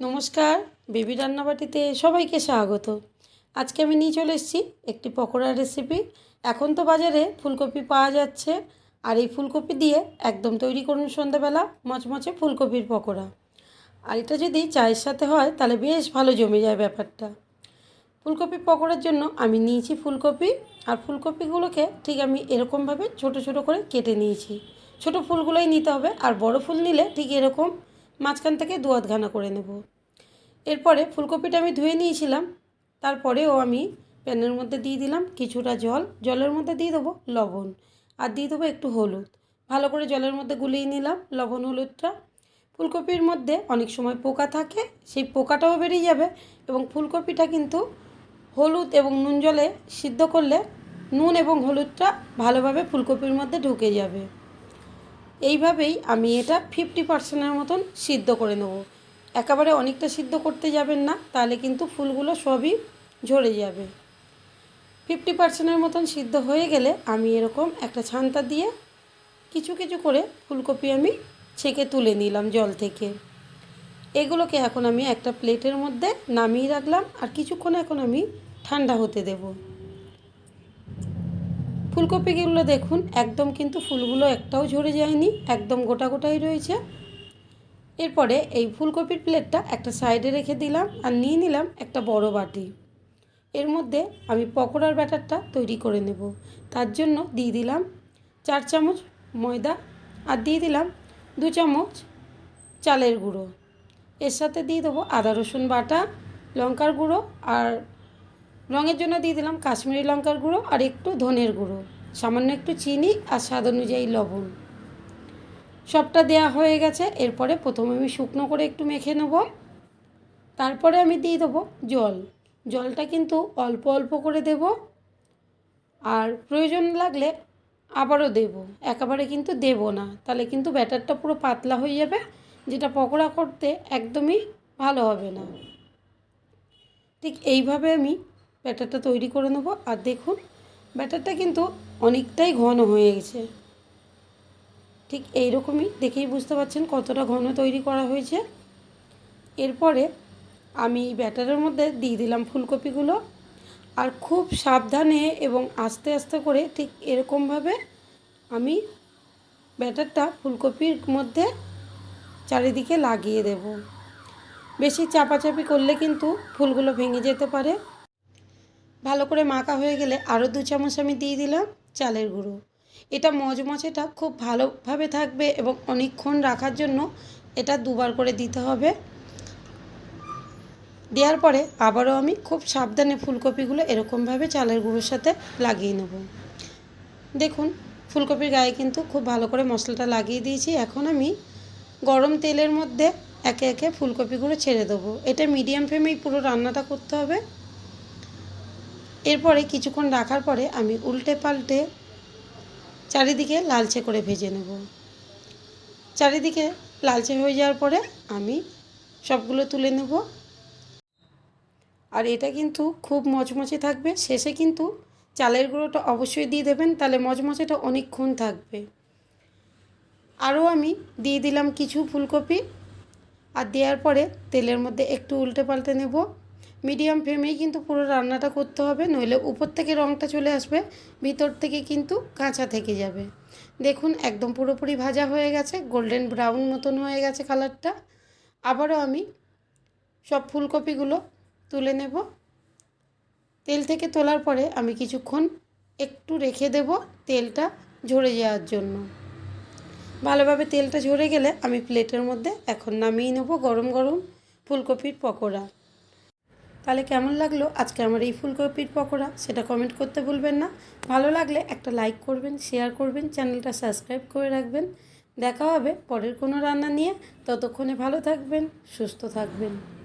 নমস্কার, বেবি রান্নাবাটিতে সবাইকে স্বাগত। আজকে আমি নিয়ে চলে এসেছি একটি পকোড়ার রেসিপি এখন তো বাজারে ফুলকপি পাওয়া যাচ্ছে, আর এই ফুলকপি দিয়ে একদম তৈরি করুন সন্ধ্যাবেলা মচমচে ফুলকপির পকোড়া। আর এটা যদি চায়ের সাথে হয়, তাহলে বেশ ভালো জমে যায় ব্যাপারটা। ফুলকপি পকোড়ার জন্য আমি নিয়েছি ফুলকপি, আর ফুলকপিগুলোকে ঠিক আমি এরকমভাবে ছোট ছোট করে কেটে নিয়েছি। ছোট ফুলগুলোই নিতে হবে, আর বড় ফুল নিলে ঠিক এরকম মাঝখান থেকে দু আধখানা করে নেব। এরপরে ফুলকপিটা আমি ধুয়ে নিয়েছিলাম। তারপরেও আমি প্যানের মধ্যে দিয়ে দিলাম কিছুটা জল। জলের মধ্যে দিয়ে দেবো লবণ। আর দিয়ে দেবো একটু হলুদ। ভালো করে জলের মধ্যে গুলিয়ে নিলাম লবণ হলুদটা। ফুলকপির মধ্যে অনেক সময় পোকা থাকে, সেই পোকাটাও বেরিয়ে যাবে এবং ফুলকপিটা কিন্তু হলুদ এবং নুন জলে সিদ্ধ করলে নুন এবং হলুদটা ভালোভাবে ফুলকপির মধ্যে ঢুকে যাবে। এইভাবেই আমি এটা ফিফটি পার্সেন্টের মতন সিদ্ধ করে নেব। একেবারে অনেকটা সিদ্ধ করতে যাবেন না, তাহলে কিন্তু ফুলগুলো সবই ঝরে যাবে। ফিফটি পার্সেন্টের মতন সিদ্ধ হয়ে গেলে আমি এরকম একটা ছান্তা দিয়ে কিছু কিছু করে ফুলকপি আমি ছেঁকে তুলে নিলাম জল থেকে। এগুলোকে এখন আমি একটা প্লেটের মধ্যে নামিয়ে রাখলাম, আর কিছুক্ষণ এখন আমি ঠান্ডা হতে দেবো। ফুলকপিগুলো দেখুন, একদম কিন্তু ফুলগুলো একটাও ঝরে যায়নি, একদম গোটা গোটাই রয়েছে। এরপরে এই ফুলকপির প্লেটটা একটা সাইডে রেখে দিলাম আর নিয়ে নিলাম একটা বড় বাটি। এর মধ্যে আমি পকোড়ার ব্যাটারটা তৈরি করে নেব। তার জন্য দিয়ে দিলাম চার চামচ ময়দা আর দিয়ে দিলাম দু চামচ চালের গুঁড়ো। এর সাথে দিয়ে দেবো আদা রসুন বাটা, লঙ্কার গুঁড়ো আর রঙের জন্য দিয়ে দিলাম কাশ্মীরি লঙ্কার গুঁড়ো আর একটু ধনের গুঁড়ো। সামান্য একটু চিনি আর স্বাদ অনুযায়ী লবণ। সবটা দেয়া হয়ে গেছে, এরপরে প্রথমে আমি শুকনো করে একটু মেখে নেব। তারপরে আমি দিয়ে দেবো জল। জলটা কিন্তু অল্প অল্প করে দেব। আর প্রয়োজন লাগলে আবারও দেব। একেবারে কিন্তু দেব না। তাহলে কিন্তু ব্যাটারটা পুরো পাতলা হয়ে যাবে, যেটা পকোড়া করতে একদমই ভালো হবে না। ঠিক এইভাবে আমি ব্যাটারটা তৈরি করে নেব। আর দেখুন, ব্যাটারটা কিন্তু অনেকটাই ঘন হয়ে গেছে। ঠিক এইরকমই দেখেই বুঝতে পারছেন কতটা ঘন তৈরি করা হয়েছে। এরপরে আমি ব্যাটারের মধ্যে দিয়ে দিলাম ফুলকপিগুলো। আর খুব সাবধানে এবং আস্তে আস্তে করে ঠিক এরকমভাবে আমি ব্যাটারটা ফুলকপির মধ্যে চারিদিকে লাগিয়ে দেব। বেশি চাপাচাপি করলে কিন্তু ফুলগুলো ভেঙে যেতে পারে। ভালো করে মাখা হয়ে গেলে আরও দু চামচ আমি দিয়ে দিলাম চালের গুঁড়ো। এটা মচমচেটা খুব ভালোভাবে থাকবে এবং অনেকক্ষণ রাখার জন্য এটা দুবার করে দিতে হবে। দেওয়ার পরে আবারও আমি খুব সাবধানে ফুলকপিগুলো এরকমভাবে চালের গুঁড়োর সাথে লাগিয়ে নেব। দেখুন, ফুলকপির গায়ে কিন্তু খুব ভালো করে মশলাটা লাগিয়ে দিয়েছি। এখন আমি গরম তেলের মধ্যে একে একে ফুলকপিগুলো ছেড়ে দেবো। এটা মিডিয়াম ফ্লেমেই পুরো রান্নাটা করতে হবে। এরপরে কিছুক্ষণ রাখার পরে আমি উল্টে পাল্টে চারিদিকে লালচে করে ভেজে নেব। চারিদিকে লালচে হয়ে যাওয়ার পরে আমি সবগুলো তুলে নেব। আর এটা কিন্তু খুব মচমচে থাকবে। শেষে কিন্তু চালের গুঁড়োটা অবশ্যই দিয়ে দেবেন, তাহলে মচমচেটা অনেকক্ষণ থাকবে। আরও আমি দিয়ে দিলাম কিছু ফুলকপি। আর দেওয়ার পরে তেলের মধ্যে একটু উল্টে পাল্টে নেব। মিডিয়াম ফ্লেমেই কিন্তু পুরো রান্নাটা করতে হবে, নইলে উপর থেকে রঙটা চলে আসবে, ভিতর থেকে কিন্তু কাঁচা থেকে যাবে। দেখুন, একদম পুরোপুরি ভাজা হয়ে গেছে, গোল্ডেন ব্রাউন মতন হয়ে গেছে কালারটা। আবারও আমি সব ফুলকপিগুলো তুলে নেব। তেল থেকে তোলার পরে আমি কিছুক্ষণ একটু রেখে দেব তেলটা ঝরে যাওয়ার জন্য। ভালোভাবে তেলটা ঝরে গেলে আমি প্লেটের মধ্যে এখন নামিয়ে নেব গরম গরম ফুলকপির পকোড়া। তাহলে কেমন লাগল? আজকে আমার এই ফুলকপির পকোড়া, সেটা কমেন্ট করতে ভুলবেন না। ভালো লাগলে একটা লাইক করবেন শেয়ার করবেন চ্যানেলটা সাবস্ক্রাইব করে রাখবেন। দেখা হবে পরের কোনো রান্না নিয়ে। ততক্ষণে ভালো থাকবেন, সুস্থ থাকবেন।